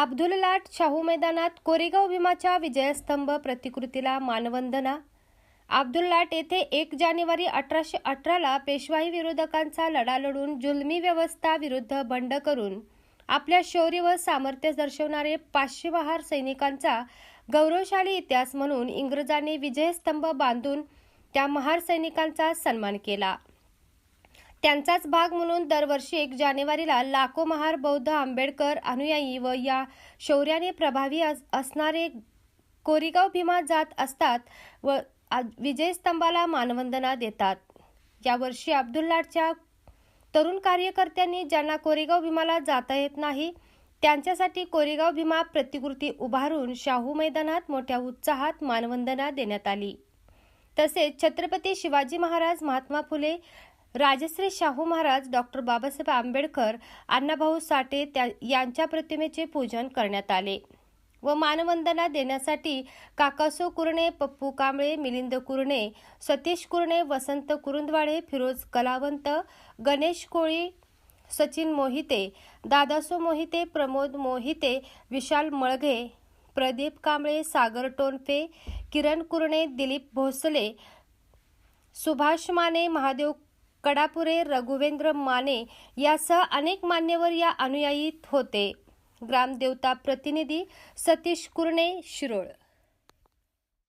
अब्दुल लाट शाहू मैदानात कोरेगाव भीमाच्या विजयस्तंभ प्रतिकृतीला मानवंदना. अब्दुल लाट येथे एक जानेवारी अठराशे अठराला पेशवाई विरोधकांचा लढा लढून जुलमी व्यवस्था विरुद्ध बंड करून आपल्या शौर्य व सामर्थ्य दर्शवणारे पाचशे बहार सैनिकांचा गौरवशाली इतिहास म्हणून इंग्रजांनी विजयस्तंभ बांधून त्या महार सैनिकांचा सन्मान केला. त्यांचाच भाग म्हणून दरवर्षी एक जानेवारीला लाखो महार बौद्ध आंबेडकर अनुयायी व या शौर्याने प्रभावी अस- असणारे कोरेगाव भीमा जात असतात व विजयस्तंभाला मानवंदना देतात. यावर्षी अब्दुल्लाच्या तरुण कार्यकर्त्यांनी ज्यांना कोरेगाव भीमाला जाता येत नाही त्यांच्यासाठी कोरेगाव भीमा प्रतिकृती उभारून शाहू मैदानात मोठ्या उत्साहात मानवंदना देण्यात आली. तसेच छत्रपती शिवाजी महाराज महात्मा फुले राजश्री शाहू महाराज डॉक्टर बाबासाहेब आंबेडकर अण्णाभाऊ साठे त्या यांच्या प्रतिमेचे पूजन करण्यात आले व मानवंदना देण्यासाठी काकासो कुरणे पप्पू कांबळे मिलिंद कुरणे सतीश कुरणे वसंत कुरुंदवाडे फिरोज कलावंत गणेश कोळी सचिन मोहिते दादासो मोहिते प्रमोद मोहिते विशाल मळघे प्रदीप कांबळे सागर टोनफे किरण कुरणे दिलीप भोसले सुभाष माने महादेव कडापुरे रघुवेंद्र माने यासह अनेक मान्यवर या अनुयायीत होते. ग्रामदेवता प्रतिनिधी सतीश कुरणे शिरोळ.